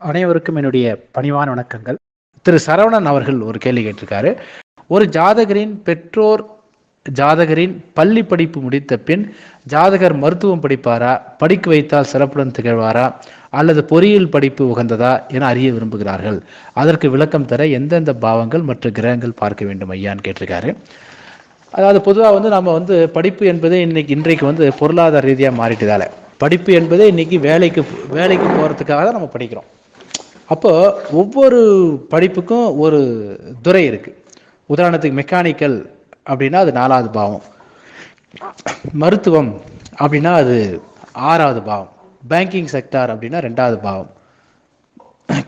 அனைவருக்கும் என்னுடைய பணிவான வணக்கங்கள். திரு சரவணன் அவர்கள் ஒரு கேள்வி கேட்டிருக்காரு. ஒரு ஜாதகரின் பெற்றோர் ஜாதகரின் பள்ளி படிப்பு முடித்த பின் ஜாதகர் மருத்துவம் படிப்பாரா? படிக்க வைத்தால் சிறப்புடன் திகழ்வாரா? அல்லது பொறியியல் படிப்பு உகந்ததா என அறிய விரும்புகிறார்கள். அதற்கு விளக்கம் தர எந்தெந்த பாவங்கள் மற்ற கிரகங்கள் பார்க்க வேண்டும் ஐயான்னு கேட்டிருக்காரு. அதாவது பொதுவாக வந்து நம்ம வந்து படிப்பு என்பது இன்னைக்கு இன்றைக்கு வந்து பொருளாதார ரீதியாக மாறிட்டதால. படிப்பு என்பது இன்னைக்கு வேலைக்கு வேலைக்கு போகிறதுக்காக தான் நம்ம படிக்கிறோம். அப்போ ஒவ்வொரு படிப்புக்கும் ஒரு துறை இருக்கு. உதாரணத்துக்கு மெக்கானிக்கல் அப்படின்னா அது நாலாவது பாவம். மருத்துவம் அப்படின்னா அது ஆறாவது பாவம். பேங்கிங் செக்டார் அப்படின்னா ரெண்டாவது பாவம்.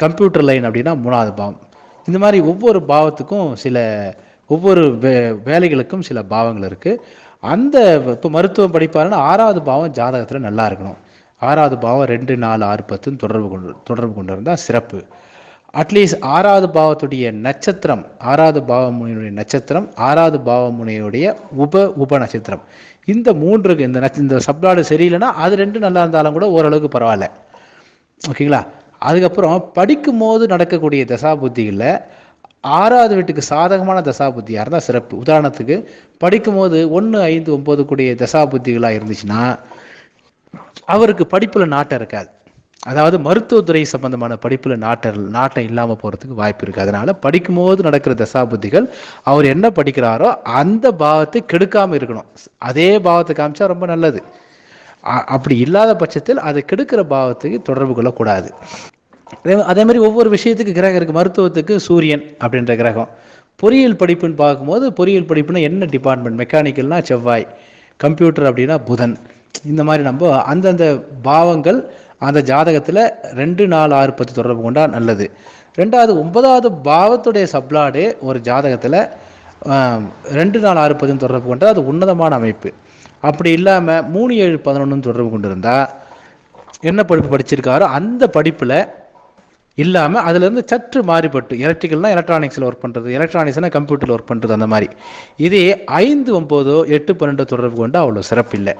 கம்ப்யூட்டர் லைன் அப்படின்னா மூணாவது பாவம். இந்த மாதிரி ஒவ்வொரு பாவத்துக்கும் சில ஒவ்வொரு வே வேலைகளுக்கும் சில பாவங்கள் இருக்குது அந்த இப்போ மருத்துவம் படிப்பாருன்னா ஆறாவது பாவம் ஜாதகத்தில் நல்லா இருக்கணும். ஆறாவது பாவம் ரெண்டு நாலு ஆறு பத்துன்னு தொடர்பு கொண்டு தொடர்பு கொண்டு இருந்தால் சிறப்பு அட்லீஸ்ட் ஆறாவது பாவத்துடைய நட்சத்திரம் ஆறாவது பாவமுனையுடைய நட்சத்திரம் ஆறாவது பாவமுனையுடைய உப உப நட்சத்திரம். இந்த மூன்றுக்கு இந்த நட்ச இந்த சப்ளாடு சரியில்லைன்னா அது ரெண்டு நல்லா இருந்தாலும் கூட ஓரளவுக்கு பரவாயில்ல. ஓகேங்களா? அதுக்கப்புறம் படிக்கும் போது நடக்கக்கூடிய தசா புத்திகளில் ஆறாவது வீட்டுக்கு சாதகமான தசா புத்தியாக இருந்தால் சிறப்பு. உதாரணத்துக்கு படிக்கும் போது ஒன்று ஐந்து ஒம்பது கூடிய தசா புத்திகளாக இருந்துச்சுன்னா அவருக்கு படிப்பில் நாட்டம் இருக்காது. அதாவது மருத்துவத்துறை சம்பந்தமான படிப்பில் நாட்ட நாட்டம் இல்லாமல் போகிறதுக்கு வாய்ப்பு இருக்குது அதனால படிக்கும்போது நடக்கிற தசாபுத்திகள் அவர் என்ன படிக்கிறாரோ அந்த பாவத்தை கெடுக்காமல் இருக்கணும். அதே பாவத்தை காமிச்சா ரொம்ப நல்லது. அப்படி இல்லாத பட்சத்தில் அதை கெடுக்கிற பாவத்துக்கு தொடர்பு கொள்ளக்கூடாது. அதே அதே மாதிரி ஒவ்வொரு விஷயத்துக்கு கிரகம் இருக்குது மருத்துவத்துக்கு சூரியன் அப்படின்ற கிரகம். பொறியியல் படிப்புன்னு பார்க்கும்போது பொறியியல் படிப்புனா என்ன டிபார்ட்மெண்ட் மெக்கானிக்கல்னா செவ்வாய். கம்ப்யூட்டர் அப்படின்னா புதன். இந்த மாதிரி நம்ம அந்தந்த பாவங்கள் அந்த ஜாதகத்தில் ரெண்டு நாலு ஆறு பத்து தொடர்பு கொண்டா நல்லது. ரெண்டாவது ஒன்பதாவது பாவத்துடைய சப்ளாடு ஒரு ஜாதகத்தில் ரெண்டு நாலு ஆறு பத்துன்னு தொடர்பு கொண்டால் அது உன்னதமான அமைப்பு. அப்படி இல்லாமல் மூணு ஏழு பதினொன்று தொடர்பு கொண்டு இருந்தால் என்ன படிப்பு படிச்சிருக்காரோ அந்த படிப்பில் இல்லாமல் அதுலேருந்து சற்று மாறுபட்டு எலக்ட்ரிக்கல்னால் எலக்ட்ரானிக்ஸில் ஒர்க் பண்ணுறது எலக்ட்ரானிக்ஸ்னால் கம்ப்யூட்டரில் ஒர்க் பண்ணுறது அந்த மாதிரி. இதே ஐந்து ஒம்போதோ எட்டு பன்னெண்டோ தொடர்பு கொண்டு அவ்வளோ சிறப்பில்லை.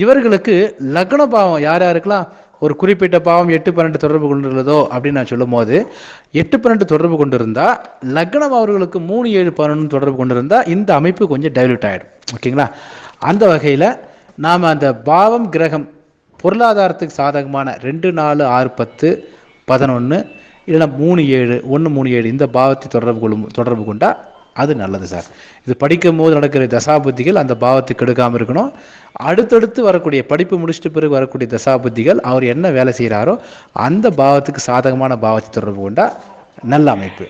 இவர்களுக்கு லக்ன பாவம் யார் யாருக்கெல்லாம் ஒரு குறிப்பிட்ட பாவம் எட்டு பன்னெண்டு தொடர்பு கொண்டுள்ளதோ அப்படின்னு நான் சொல்லும் போது எட்டு பன்னெண்டு தொடர்பு கொண்டு இருந்தால் லக்னம் அவர்களுக்கு மூணு ஏழு பன்னெண்டு தொடர்பு கொண்டு இருந்தால் இந்த அமைப்பு கொஞ்சம் டைல்யூட் ஆகிடும் ஓகேங்களா? அந்த வகையில் நாம் அந்த பாவம் கிரகம் பொருளாதாரத்துக்கு சாதகமான ரெண்டு நாலு ஆறு பத்து பதினொன்று இல்லைன்னா மூணு ஏழு ஒன்று மூணு ஏழு இந்த பாவத்தை தொடர்பு கொள்ளும் தொடர்பு கொண்டால் அது நல்லது சார். இது படிக்கும் போது நடக்கிற தசாபுத்திகள் அந்த பாவத்தை கெடுக்காமல் இருக்கணும். அடுத்தடுத்து வரக்கூடிய படிப்பு முடிச்சிட்டு பிறகு வரக்கூடிய தசாபுத்திகள் அவர் என்ன வேலை செய்கிறாரோ அந்த பாவத்துக்கு சாதகமான பாவத்தை தொடர்பு கொண்டால் நல்ல அமைப்பு.